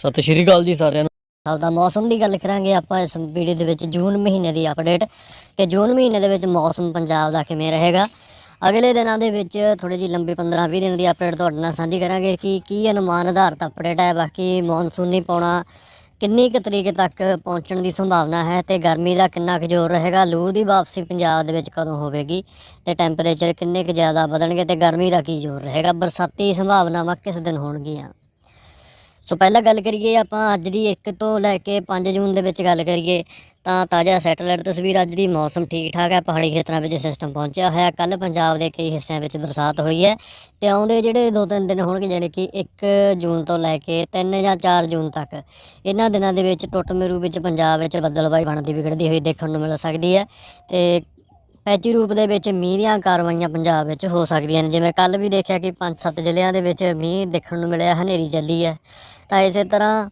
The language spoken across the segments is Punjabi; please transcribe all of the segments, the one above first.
ਸਤਿ ਸ਼੍ਰੀ ਅਕਾਲ ਜੀ ਸਾਰਿਆਂ ਨੂੰ। ਸਾਲ ਦਾ ਮੌਸਮ ਦੀ ਗੱਲ ਕਰਾਂਗੇ ਆਪਾਂ ਇਸ ਵੀਡੀਓ ਦੇ ਵਿੱਚ ਜੂਨ ਮਹੀਨੇ ਦੀ ਅਪਡੇਟ ਕਿ ਜੂਨ ਮਹੀਨੇ ਦੇ ਵਿੱਚ ਮੌਸਮ ਪੰਜਾਬ ਦਾ ਕਿਵੇਂ ਰਹੇਗਾ। ਅਗਲੇ ਦਿਨਾਂ ਦੇ ਵਿੱਚ ਥੋੜੀ ਜਿਹੀ ਲੰਬੀ 15-20 ਦਿਨ ਦੀ ਅਪਡੇਟ ਤੁਹਾਡੇ ਨਾਲ ਸਾਂਝੀ ਕਰਾਂਗੇ ਕਿ ਕੀ ਅਨੁਮਾਨ ਆਧਾਰਿਤ ਅਪਡੇਟ ਹੈ, ਬਾਕੀ ਮੌਨਸੂਨੀ ਪਾਉਣਾ, ਕਿੰਨੀ ਕੁ ਤਰੀਕ ਤੱਕ ਪਹੁੰਚਣ ਦੀ ਸੰਭਾਵਨਾ ਹੈ ਤੇ ਗਰਮੀ ਦਾ ਕਿੰਨਾ ਕੁ ਜ਼ੋਰ ਰਹੇਗਾ, ਲੂ ਦੀ ਵਾਪਸੀ ਪੰਜਾਬ ਦੇ ਵਿੱਚ ਕਦੋਂ ਹੋਵੇਗੀ ਤੇ ਟੈਂਪਰੇਚਰ ਕਿੰਨੇ ਕੁ ਜ਼ਿਆਦਾ ਵਧਣਗੇ ਤੇ ਗਰਮੀ ਦਾ ਕੀ ਜ਼ੋਰ ਰਹੇਗਾ। ਬਰਸਾਤੀ ਸੰਭਾਵਨਾਵਾਂ ਕਿਸ ਦਿਨ ਹੋਣਗੀਆਂ? ਸੋ ਪਹਿਲਾਂ ਗੱਲ ਕਰੀਏ, ਆਪਾਂ ਅੱਜ ਦੀ 1 ਤੋਂ ਲੈ ਕੇ 5 ਜੂਨ ਦੇ ਵਿੱਚ ਗੱਲ ਕਰੀਏ, ਤਾਂ ਤਾਜ਼ਾ ਸੈਟੇਲਾਈਟ ਤਸਵੀਰ ਅੱਜ ਦੀ ਮੌਸਮ ਠੀਕ ਠਾਕ ਹੈ, ਪਹਾੜੀ ਖੇਤਰਾਂ ਵਿੱਚ ਸਿਸਟਮ ਪਹੁੰਚਿਆ ਹੋਇਆ ਕੱਲ ਪੰਜਾਬ ਦੇ ਕਈ ਹਿੱਸਿਆਂ ਵਿੱਚ ਬਰਸਾਤ ਹੋਈ ਹੈ ਤੇ ਆਉਂਦੇ ਜਿਹੜੇ ਦੋ ਤਿੰਨ ਦਿਨ ਹੋਣਗੇ ਜਿਹੜੇ ਕਿ 1 ਜੂਨ ਤੋਂ ਲੈ ਕੇ 3 ਜਾਂ 4 ਜੂਨ ਤੱਕ, ਇਹਨਾਂ ਦਿਨਾਂ ਦੇ ਵਿੱਚ ਟੁੱਟਮੇਰੂ ਵਿੱਚ ਪੰਜਾਬ ਵਿੱਚ ਬੱਦਲਬਾਈ ਬਣਦੀ ਵਿਗੜਦੀ ਹੋਈ ਦੇਖਣ ਨੂੰ ਮਿਲ ਸਕਦੀ ਹੈ ਤੇ ਐਚੀ ਰੂਪ ਦੇ ਵਿੱਚ ਮੀਂਹ ਦੀਆਂ ਕਾਰਵਾਈਆਂ ਪੰਜਾਬ ਵਿੱਚ ਹੋ ਸਕਦੀਆਂ ਨੇ। ਜਿਵੇਂ ਕੱਲ ਵੀ ਦੇਖਿਆ ਕਿ 5-7 ਜ਼ਿਲ੍ਹਿਆਂ ਦੇ ਵਿੱਚ ਮੀਂਹ ਦੇਖਣ ਨੂੰ ਮਿਲਿਆ, ਹਨੇਰੀ ਚੱਲੀ ਹੈ। ਤਾਂ ਇਸੇ ਤਰ੍ਹਾਂ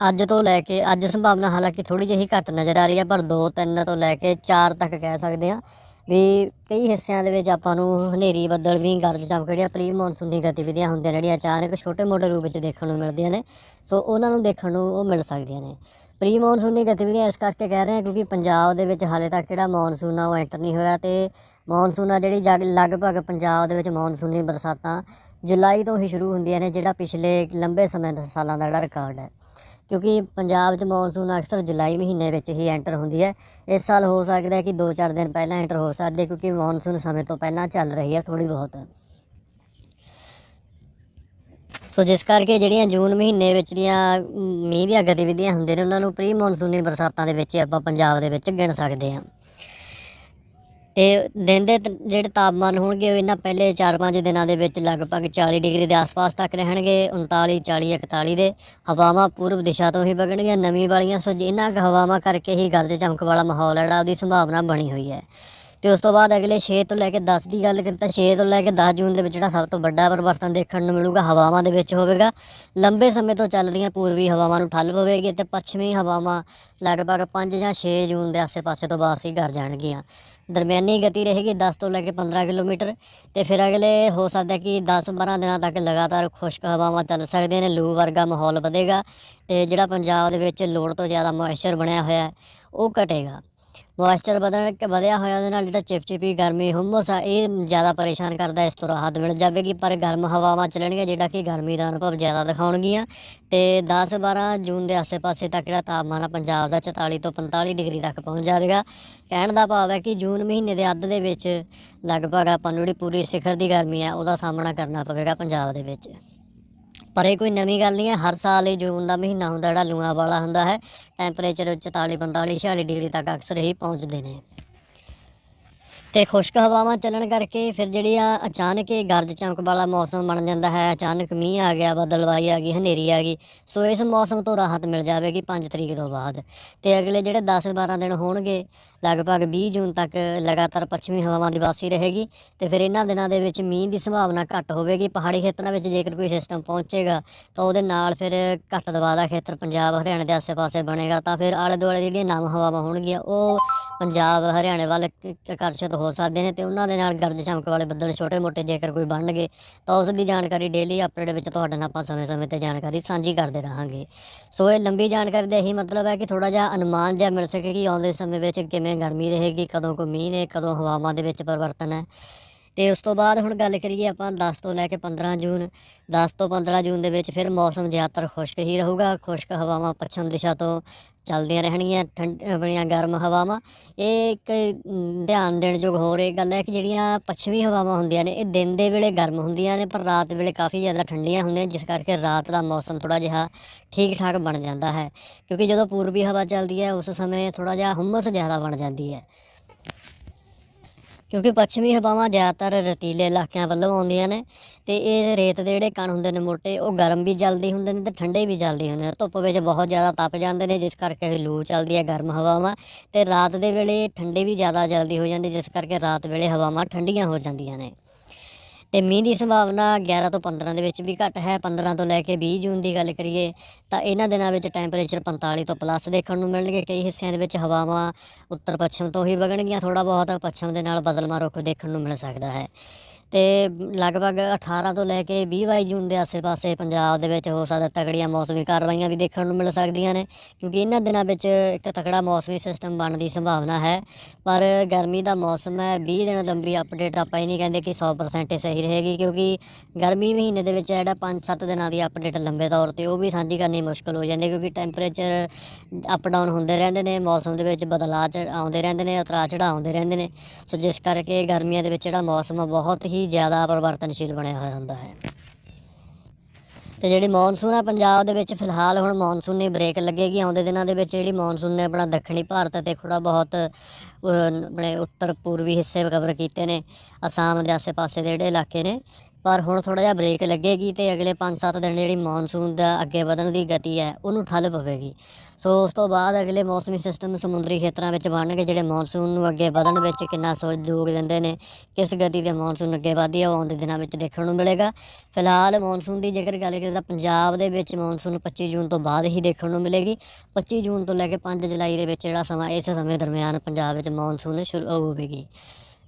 ਅੱਜ ਤੋਂ ਲੈ ਕੇ ਅੱਜ ਸੰਭਾਵਨਾ ਹਾਲਾਂਕਿ ਥੋੜੀ ਜਿਹੀ ਘੱਟ ਨਜ਼ਰ ਆ ਰਹੀ ਹੈ, ਪਰ 2-3 ਤੋਂ ਲੈ ਕੇ 4 ਤੱਕ ਕਹਿ ਸਕਦੇ ਹਾਂ ਵੀ ਕਈ ਹਿੱਸਿਆਂ ਦੇ ਵਿੱਚ ਆਪਾਂ ਨੂੰ ਹਨੇਰੀ ਬੱਦਲ ਵੀ ਗਰਜ ਚਮਕ ਜਿਹੜੀਆਂ ਪ੍ਰੀ ਮੌਨਸੂਨੀ ਗਤੀਵਿਧੀਆਂ ਹੁੰਦੀਆਂ ਜਿਹੜੀਆਂ ਅਚਾਨਕ ਛੋਟੇ ਮੋਟੇ ਰੂਪ ਵਿੱਚ ਦੇਖਣ ਨੂੰ ਮਿਲਦੀਆਂ ਨੇ। ਸੋ ਉਹਨਾਂ ਨੂੰ ਦੇਖਣ ਨੂੰ ਉਹ ਮਿਲ ਸਕਦੀਆਂ ਨੇ। ਪ੍ਰੀ ਮੌਨਸੂਨੀ ਗਤੀਵਿਧੀਆਂ ਇਸ ਕਰਕੇ ਕਹਿ ਰਹੇ ਹਾਂ ਕਿਉਂਕਿ ਪੰਜਾਬ ਦੇ ਵਿੱਚ ਹਾਲੇ ਤੱਕ ਜਿਹੜਾ ਮੌਨਸੂਨ ਆ ਉਹ ਐਂਟਰ ਨਹੀਂ ਹੋਇਆ ਤੇ ਮੌਨਸੂਨ ਆ ਜਿਹੜੀ ਜਗ- ਲਗਭਗ ਪੰਜਾਬ ਦੇ ਵਿੱਚ ਮੌਨਸੂਨੀ ਬਰਸਾਤਾਂ ਜੁਲਾਈ ਤੋਂ ਹੀ ਸ਼ੁਰੂ ਹੁੰਦੀਆਂ ਨੇ, ਜਿਹੜਾ ਪਿਛਲੇ ਲੰਬੇ ਸਮੇਂ ਦੇ ਸਾਲਾਂ ਦਾ ਜਿਹੜਾ ਰਿਕਾਰਡ ਹੈ। ਕਿਉਂਕਿ ਪੰਜਾਬ 'ਚ ਮੌਨਸੂਨ ਅਕਸਰ ਜੁਲਾਈ ਮਹੀਨੇ ਵਿੱਚ ਹੀ ਐਂਟਰ ਹੁੰਦੀ ਹੈ। ਇਸ ਸਾਲ ਹੋ ਸਕਦਾ ਹੈ ਕਿ 2-4 ਦਿਨ ਪਹਿਲਾਂ ਐਂਟਰ ਹੋ ਸਕਦੀ ਹੈ ਕਿਉਂਕਿ ਮੌਨਸੂਨ ਸਮੇਂ ਤੋਂ ਪਹਿਲਾਂ ਚੱਲ ਰਹੀ ਹੈ ਥੋੜੀ ਬਹੁਤ। ਸੋ ਜਿਸ ਕਰਕੇ ਜਿਹੜੀਆਂ ਜੂਨ ਮਹੀਨੇ ਵਿੱਚ ਦੀਆਂ ਮੀਂਹ ਦੀਆਂ ਗਤੀਵਿਧੀਆਂ ਹੁੰਦੀਆਂ ਨੇ, ਉਹਨਾਂ ਨੂੰ ਪ੍ਰੀ ਮੌਨਸੂਨੀ ਬਰਸਾਤਾਂ ਦੇ ਵਿੱਚ ਹੀ ਆਪਾਂ ਪੰਜਾਬ ਦੇ ਵਿੱਚ ਗਿਣ ਸਕਦੇ ਹਾਂ। ਤੇ ਦਿਨ ਦੇ ਜਿਹੜੇ ਤਾਪਮਾਨ ਹੋਣਗੇ, ਉਹ ਇਹਨਾਂ ਪਹਿਲੇ 4-5 ਦਿਨਾਂ ਦੇ ਵਿੱਚ ਲਗਭਗ 40 ਡਿਗਰੀ ਦੇ ਆਸ-ਪਾਸ ਤੱਕ ਰਹਿਣਗੇ 39 40 41 ਦੇ। ਹਵਾਵਾਂ ਪੂਰਬ ਦਿਸ਼ਾ ਤੋਂ ਹੀ ਵਗਣਗੀਆਂ ਨਮੀ ਵਾਲੀਆਂ। ਸੋ ਜਿਨ੍ਹਾਂ ਹਵਾਵਾਂ ਕਰਕੇ ਹੀ ਗਰਜ ਚਮਕ ਵਾਲਾ ਮਾਹੌਲ ਹੈ, ਜਿਹੜਾ ਉਹਦੀ ਸੰਭਾਵਨਾ ਬਣੀ ਹੋਈ ਹੈ। ਤੇ ਉਸ ਤੋਂ ਬਾਅਦ ਅਗਲੇ 6 ਤੋਂ ਲੈ ਕੇ 10 ਦੀ ਗੱਲ ਕਰੀਏ ਤਾਂ 6 ਤੋਂ ਲੈ ਕੇ 10 ਜੂਨ ਦੇ ਵਿੱਚ ਜਿਹੜਾ ਸਭ ਤੋਂ ਵੱਡਾ ਪਰਿਵਰਤਨ ਦੇਖਣ ਨੂੰ ਮਿਲੂਗਾ ਹਵਾਵਾਂ ਦੇ ਵਿੱਚ ਹੋਵੇਗਾ। ਲੰਬੇ ਸਮੇਂ ਤੋਂ ਚੱਲ ਰਹੀਆਂ ਪੂਰਬੀ ਹਵਾਵਾਂ ਨੂੰ ਠੱਲ ਪਵੇਗੀ ਤੇ ਪੱਛਮੀ ਹਵਾਵਾਂ ਲਗਭਗ 5 ਜਾਂ 6 ਜੂਨ ਦੇ ਆਸੇ-ਪਾਸੇ ਤੋਂ ਵਾਪਸੀ ਕਰ ਜਾਣਗੀਆਂ। ਦਰਮਿਆਨੀ ਗਤੀ ਰਹੇਗੀ 10 ਤੋਂ ਲੈ ਕੇ 15 ਕਿਲੋਮੀਟਰ ਤੇ ਫਿਰ ਅਗਲੇ ਹੋ ਸਕਦਾ ਕਿ 10-12 ਦਿਨਾਂ ਤੱਕ ਲਗਾਤਾਰ ਖੁਸ਼ਕ ਹਵਾਵਾਂ ਚੱਲ ਸਕਦੀਆਂ ਨੇ, ਲੂ ਵਰਗਾ ਮਾਹੌਲ ਵਧੇਗਾ ਤੇ ਜਿਹੜਾ ਪੰਜਾਬ ਦੇ ਵਿੱਚ ਲੋੜ ਤੋਂ ਜ਼ਿਆਦਾ ਮੋਇਸਚਰ ਬਣਿਆ ਹੋਇਆ ਉਹ ਘਟੇਗਾ। ਮੋਇਸਚਰ ਵਧਣ ਕੇ ਵਧਿਆ ਹੋਇਆ, ਉਹਦੇ ਨਾਲ ਜਿਹੜਾ ਚਿਪਚਿਪੀ ਗਰਮੀ, ਹੁਮਸ ਆ, ਇਹ ਜ਼ਿਆਦਾ ਪਰੇਸ਼ਾਨ ਕਰਦਾ, ਇਸ ਤੋਂ ਰਾਹਤ ਮਿਲ ਜਾਵੇਗੀ, ਪਰ ਗਰਮ ਹਵਾਵਾਂ ਚੱਲਣਗੀਆਂ, ਜਿਹੜਾ ਕਿ ਗਰਮੀ ਦਾ ਅਨੁਭਵ ਜ਼ਿਆਦਾ ਦਿਖਾਉਣਗੀਆਂ। ਤੇ 10-12 ਜੂਨ ਦੇ ਆਸੇ-ਪਾਸੇ ਤੱਕ ਜਿਹੜਾ ਤਾਪਮਾਨ ਆ, ਪੰਜਾਬ ਦਾ 44 ਤੋਂ 45 ਡਿਗਰੀ ਤੱਕ ਪਹੁੰਚ ਜਾਵੇਗਾ। ਕਹਿਣ ਦਾ ਭਾਵ ਹੈ ਕਿ ਜੂਨ ਮਹੀਨੇ ਦੇ ਅੱਧ ਦੇ ਵਿੱਚ ਲਗਭਗ ਆਪਾਂ ਨੂੰ ਜਿਹੜੀ ਪੂਰੀ ਸਿਖਰ ਦੀ ਗਰਮੀ ਆ, ਉਹਦਾ ਸਾਹਮਣਾ ਕਰਨਾ ਪਵੇਗਾ ਪੰਜਾਬ ਦੇ ਵਿੱਚ। ਪਰ ਇਹ ਕੋਈ ਨਵੀਂ ਗੱਲ ਨਹੀਂ ਹੈ। ਹਰ ਸਾਲ ਇਹ ਜੂਨ ਦਾ ਮਹੀਨਾ ਹੁੰਦਾ ਜਿਹੜਾ ਲੂਆਂ ਵਾਲਾ ਹੁੰਦਾ ਹੈ। ਟੈਂਪਰੇਚਰ 44 45 46 ਡਿਗਰੀ ਤੱਕ ਅਕਸਰ ਹੀ ਪਹੁੰਚਦੇ ਨੇ। ਤੇ ਖੁਸ਼ਕ ਹਵਾਵਾਂ ਚੱਲਣ ਕਰਕੇ ਫਿਰ ਜਿਹੜੀ ਆ ਅਚਾਨਕ ਹੀ ਗਰਜ ਚਮਕ ਵਾਲਾ ਮੌਸਮ ਬਣ ਜਾਂਦਾ ਹੈ, ਅਚਾਨਕ ਮੀਂਹ ਆ ਗਿਆ, ਬਦਲਵਾਈ ਆ ਗਈ, ਹਨੇਰੀ ਆ ਗਈ, ਸੋ ਇਸ ਮੌਸਮ ਤੋਂ ਰਾਹਤ ਮਿਲ ਜਾਵੇਗੀ 5 ਤਰੀਕ ਤੋਂ ਬਾਅਦ। ਤੇ ਅਗਲੇ ਜਿਹੜੇ 10-12 ਦਿਨ ਹੋਣਗੇ, ਲਗਭਗ 20 ਜੂਨ ਤੱਕ ਲਗਾਤਾਰ ਪੱਛਮੀ ਹਵਾਵਾਂ ਦੀ ਵਾਪਸੀ ਰਹੇਗੀ ਤੇ ਫਿਰ ਇਹਨਾਂ ਦਿਨਾਂ ਦੇ ਵਿੱਚ ਮੀਂਹ ਦੀ ਸੰਭਾਵਨਾ ਘੱਟ ਹੋਵੇਗੀ। ਪਹਾੜੀ ਖੇਤਰਾਂ ਵਿੱਚ ਜੇਕਰ ਕੋਈ ਸਿਸਟਮ ਪਹੁੰਚੇਗਾ, ਤਾਂ ਉਹਦੇ ਨਾਲ ਫਿਰ ਘੱਟ ਦਬਾਅ ਦਾ ਖੇਤਰ ਪੰਜਾਬ, ਹਰਿਆਣਾ ਦੇ ਆਸੇ-ਪਾਸੇ ਬਣੇਗਾ, ਤਾਂ ਫਿਰ ਆਲੇ ਦੁਆਲੇ ਜਿਹੜੀਆਂ ਨਮ ਹਵਾਵਾਂ ਹੋਣਗੀਆਂ, ਉਹ ਪੰਜਾਬ, ਹਰਿਆਣੇ ਵੱਲ ਆਕਰਸ਼ਿਤ ਹੋ ਸਕਦੇ ਨੇ ਤੇ ਉਹਨਾਂ ਦੇ ਨਾਲ ਗਰਜ ਚਮਕ ਵਾਲੇ ਬੱਦਲ ਛੋਟੇ-ਮੋਟੇ ਜੇਕਰ ਕੋਈ ਬਣਨਗੇ, ਤਾਂ ਉਸ ਦੀ ਜਾਣਕਾਰੀ ਡੇਲੀ ਅਪਡੇਟ ਵਿੱਚ ਤੁਹਾਡੇ ਨਾਲ ਆਪਾਂ ਸਮੇਂ-ਸਮੇਂ ਤੇ ਜਾਣਕਾਰੀ ਸਾਂਝੀ ਕਰਦੇ ਰਹਾਂਗੇ। ਸੋ ਇਹ ਲੰਬੀ ਜਾਣਕਾਰੀ ਦਾ ਇਹੀ ਮਤਲਬ ਹੈ ਕਿ ਥੋੜਾ ਜਿਹਾ ਅਨੁਮਾਨ ਜਿਹਾ ਮਿਲ ਸਕੇ ਕਿ ਆਉਂਦੇ ਸਮੇਂ ਵਿੱਚ ਕਿਵੇਂ ਗਰਮੀ ਰਹੇਗੀ, ਕਦੋਂ ਕੋ ਮੀਂਹ ਨੇ, ਕਦੋਂ ਹਵਾਵਾਂ ਦੇ ਵਿੱਚ ਪਰਿਵਰਤਨ ਹੈ। ਤੇ ਉਸ ਤੋਂ ਬਾਅਦ ਹੁਣ ਗੱਲ ਕਰੀਏ ਆਪਾਂ 10 ਤੋਂ ਲੈ ਕੇ 15 ਜੂਨ 10 ਤੋਂ 15 ਜੂਨ ਦੇ ਵਿੱਚ ਫਿਰ ਮੌਸਮ ਜ਼ਿਆਦਾਤਰ ਖੁਸ਼ਕ ਹੀ ਰਹੂਗਾ, ਖੁਸ਼ਕ ਹਵਾਵਾਂ, ਪੱਛਮ ਦਿਸ਼ਾ ਤੋਂ ਚੱਲਦੀਆਂ ਰਹਿਣਗੀਆਂ, ਠੰਡ, ਆਪਣੀਆਂ ਗਰਮ ਹਵਾਵਾਂ। ਇਹ ਇੱਕ ਧਿਆਨ ਦੇਣ ਯੋਗ ਹੋਰ ਇਹ ਗੱਲ ਹੈ ਕਿ ਜਿਹੜੀਆਂ ਪੱਛਮੀ ਹਵਾਵਾਂ ਹੁੰਦੀਆਂ ਨੇ, ਇਹ ਦਿਨ ਦੇ ਵੇਲੇ ਗਰਮ ਹੁੰਦੀਆਂ ਨੇ, ਪਰ ਰਾਤ ਵੇਲੇ ਕਾਫੀ ਜ਼ਿਆਦਾ ਠੰਡੀਆਂ ਹੁੰਦੀਆਂ ਜਿਸ ਕਰਕੇ ਰਾਤ ਦਾ ਮੌਸਮ ਥੋੜਾ ਜਿਹਾ ਠੀਕ ਠਾਕ ਬਣ ਜਾਂਦਾ ਹੈ। ਕਿਉਂਕਿ ਜਦੋਂ ਪੂਰਬੀ ਹਵਾ ਚੱਲਦੀ ਹੈ, ਉਸ ਸਮੇਂ ਥੋੜਾ ਜਿਹਾ ਹੁਮਸ ਜ਼ਿਆਦਾ ਬਣ ਜਾਂਦੀ ਹੈ। ਕਿਉਂਕਿ ਪੱਛਮੀ ਹਵਾਵਾਂ ਜ਼ਿਆਦਾਤਰ ਰਤੀਲੇ ਇਲਾਕਿਆਂ ਵੱਲੋਂ ਆਉਂਦੀਆਂ ਨੇ ਤੇ ਇਹ ਰੇਤ ਦੇ ਜਿਹੜੇ ਕਣ ਹੁੰਦੇ ਨੇ ਮੋਟੇ, ਉਹ ਗਰਮ ਵੀ ਜਲਦੀ ਹੁੰਦੇ ਨੇ ਤੇ ਠੰਡੇ ਵੀ ਜਲਦੀ ਹੁੰਦੇ ਨੇ। ਧੁੱਪ ਵਿੱਚ ਬਹੁਤ ਜ਼ਿਆਦਾ ਤਪ ਜਾਂਦੇ ਨੇ, ਜਿਸ ਕਰਕੇ ਲੂ ਚੱਲਦੀ ਹੈ ਗਰਮ ਹਵਾਵਾਂ ਤੇ ਰਾਤ ਦੇ ਵੇਲੇ ਠੰਡੇ ਵੀ ਜ਼ਿਆਦਾ ਜਲਦੀ ਹੋ ਜਾਂਦੇ, ਜਿਸ ਕਰਕੇ ਰਾਤ ਵੇਲੇ ਹਵਾਵਾਂ ਠੰਡੀਆਂ ਹੋ ਜਾਂਦੀਆਂ ਨੇ। ਤੇ ਮੀਂਹ ਦੀ ਸੰਭਾਵਨਾ 11 ਤੋਂ 15 ਦੇ ਵਿੱਚ ਵੀ ਘੱਟ ਹੈ। 15 ਤੋਂ ਲੈ ਕੇ 20 ਜੂਨ ਦੀ ਗੱਲ ਕਰੀਏ ਤਾਂ ਇਹਨਾਂ ਦਿਨਾਂ ਵਿੱਚ ਟੈਂਪਰੇਚਰ 45 ਤੋਂ ਪਲੱਸ ਦੇਖਣ ਨੂੰ ਮਿਲਣਗੇ। ਕਈ ਹਿੱਸਿਆਂ ਦੇ ਵਿੱਚ ਹਵਾਵਾਂ ਉੱਤਰ ਪੱਛਮ ਤੋਂ ਹੀ ਵਗਣਗੀਆਂ। ਥੋੜਾ ਬਹੁਤ ਪੱਛਮ ਦੇ ਨਾਲ ਬਦਲਮਾ ਰੁੱਖ ਦੇਖਣ ਨੂੰ ਮਿਲ ਸਕਦਾ ਹੈ। ਤੇ ਲਗਭਗ 18 ਤੋਂ ਲੈ ਕੇ 20 22 ਜੂਨ ਦੇ ਆਸੇ-ਪਾਸੇ ਪੰਜਾਬ ਦੇ ਵਿੱਚ ਹੋ ਸਕਦਾ ਤਕੜੀਆਂ ਮੌਸਮੀ ਕਾਰਵਾਈਆਂ ਵੀ ਦੇਖਣ ਨੂੰ ਮਿਲ ਸਕਦੀਆਂ ਨੇ, ਕਿਉਂਕਿ ਇਹਨਾਂ ਦਿਨਾਂ ਵਿੱਚ ਇੱਕ ਤਕੜਾ ਮੌਸਮੀ ਸਿਸਟਮ ਬਣਨ ਦੀ ਸੰਭਾਵਨਾ ਹੈ। ਪਰ ਗਰਮੀ ਦਾ ਮੌਸਮ ਹੈ 20 ਦਿਨ ਲੰਬੀ ਅਪਡੇਟ ਆਪਾਂ ਇਹ ਨਹੀਂ ਕਹਿੰਦੇ ਕਿ 100% ਸਹੀ ਰਹੇਗੀ, ਕਿਉਂਕਿ ਗਰਮੀ ਮਹੀਨੇ ਦੇ ਵਿੱਚ ਜਿਹੜਾ 5-7 ਦਿਨਾਂ ਦੀ ਅਪਡੇਟ ਲੰਬੇ ਤੌਰ ਤੇ ਉਹ ਵੀ ਸਾਂਝੀ ਕਰਨੀ ਮੁਸ਼ਕਲ ਹੋ ਜਾਂਦੀ ਹੈ, ਕਿਉਂਕਿ ਟੈਂਪਰੇਚਰ ਅਪ ਡਾਊਨ ਹੁੰਦੇ ਰਹਿੰਦੇ ਨੇ, ਮੌਸਮ ਦੇ ਵਿੱਚ ਬਦਲਾਅ ਚ ਆਉਂਦੇ ਰਹਿੰਦੇ ਨੇ ਉਤਰਾਅ ਚੜਾਅ ਆਉਂਦੇ ਰਹਿੰਦੇ ਨੇ। ਸੋ ਜਿਸ ਕਰਕੇ ਗਰਮੀਆਂ ਦੇ ਵਿੱਚ ਜਿਹੜਾ ਮੌਸਮ ਆ, ਬਹੁਤ ਹੀ ਜ਼ਿਆਦਾ ਪਰਿਵਰਤਨਸ਼ੀਲ ਬਣਿਆ ਹੋਇਆ ਹੁੰਦਾ ਹੈ। ਤੇ ਜਿਹੜੀ ਮੌਨਸੂਨ ਆ ਪੰਜਾਬ ਦੇ ਵਿੱਚ, ਫਿਲਹਾਲ ਹੁਣ ਮੌਨਸੂਨ ਨੇ ਬ੍ਰੇਕ ਲੱਗੇਗੀ। ਆਉਂਦੇ ਦਿਨਾਂ ਦੇ ਵਿੱਚ ਜਿਹੜੀ ਮੌਨਸੂਨ ਨੇ ਆਪਣਾ ਦੱਖਣੀ ਭਾਰਤ ਅਤੇ ਥੋੜਾ ਬਹੁਤ ਆਪਣੇ ਉੱਤਰ ਪੂਰਬੀ ਹਿੱਸੇ ਕਵਰ ਕੀਤੇ ਨੇ। ਅਸਾਮ ਦੇ ਆਸੇ-ਪਾਸੇ ਦੇ ਜਿਹੜੇ ਇਲਾਕੇ ਨੇ। ਪਰ ਹੁਣ ਥੋੜਾ ਜਿਹਾ ਬ੍ਰੇਕ ਲੱਗੇਗੀ ਤੇ ਅਗਲੇ 5-7 ਦਿਨ ਜਿਹੜੀ ਮੌਨਸੂਨ ਦਾ ਅੱਗੇ ਵਧਣ ਦੀ ਗਤੀ ਹੈ, ਉਹਨੂੰ ਠੱਲ ਪਵੇਗੀ। ਸੋ ਉਸ ਤੋਂ ਬਾਅਦ ਅਗਲੇ ਮੌਸਮੀ ਸਿਸਟਮ ਸਮੁੰਦਰੀ ਖੇਤਰਾਂ ਵਿੱਚ ਬਣਨਗੇ, ਜਿਹੜੇ ਮੌਨਸੂਨ ਨੂੰ ਅੱਗੇ ਵਧਣ ਵਿੱਚ ਕਿੰਨਾ ਸਹਿਯੋਗ ਦਿੰਦੇ ਨੇ, ਕਿਸ ਗਤੀ ਦੇ ਮੌਨਸੂਨ ਅੱਗੇ ਵਧਦੀ ਹੈ, ਉਹ ਆਉਂਦੇ ਦਿਨਾਂ ਵਿੱਚ ਦੇਖਣ ਨੂੰ ਮਿਲੇਗਾ। ਫਿਲਹਾਲ ਮੌਨਸੂਨ ਦੀ ਜੇਕਰ ਗੱਲ ਕਰੀਏ ਤਾਂ ਪੰਜਾਬ ਦੇ ਵਿੱਚ ਮੌਨਸੂਨ 25 ਜੂਨ ਤੋਂ ਬਾਅਦ ਹੀ ਦੇਖਣ ਨੂੰ ਮਿਲੇਗੀ। 25 ਜੂਨ ਤੋਂ ਲੈ ਕੇ 5 ਜੁਲਾਈ ਦੇ ਵਿੱਚ ਜਿਹੜਾ ਸਮਾਂ ਇਸ ਸਮੇਂ ਦਰਮਿਆਨ ਪੰਜਾਬ ਵਿੱਚ ਮੌਨਸੂਨ ਸ਼ੁਰੂ ਹੋਵੇਗੀ।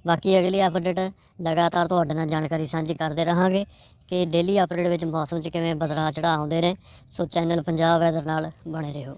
ਬਾਕੀ ਅਗਲੀ ਅਪਡੇਟ ਲਗਾਤਾਰ ਤੁਹਾਡੇ ਨਾਲ ਜਾਣਕਾਰੀ ਸਾਂਝੀ ਕਰਦੇ ਰਹਾਂਗੇ ਕਿ ਡੇਲੀ ਅਪਡੇਟ ਵਿੱਚ ਮੌਸਮ 'ਚ ਕਿਵੇਂ ਬਦਲਾਅ ਚੜਾਅ ਆਉਂਦੇ ਨੇ। ਸੋ ਚੈਨਲ ਪੰਜਾਬ ਵੈਦਰ ਨਾਲ ਬਣੇ ਰਹੋ।